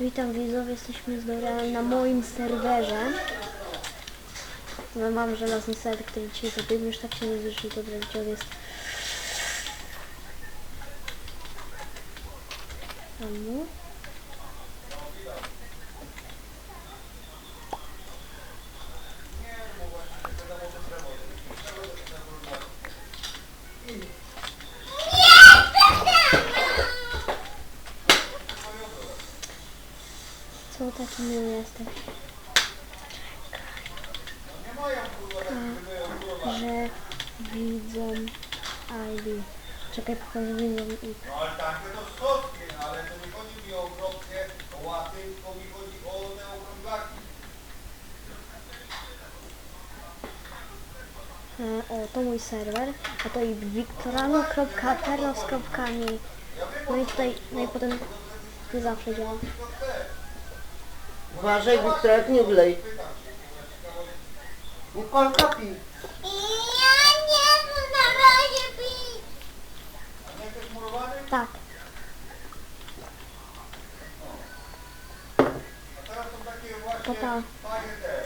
Witam widzowie, jesteśmy z na moim serwerze. No, mam żelazny set, który dzisiaj zrobimy, już tak się nie zresztą, dobra, gdzie jest. Tam. Co taki miły jesteś? A, że widzą ID. Czekaj, pokażę widzą i No ale takie to schodkie, ale to nie chodzi mi o kropkę, o łaty, tylko mi chodzi o te okrąglaki. o, to mój serwer, a to i wiktorano.terra.mi No i tutaj, no i potem nie zawsze działa. Uważaj, Wiktorek, nie wlej. Nikolka pi. Ja nie chcę na razie pić. A nie jesteś murowany? Tak, A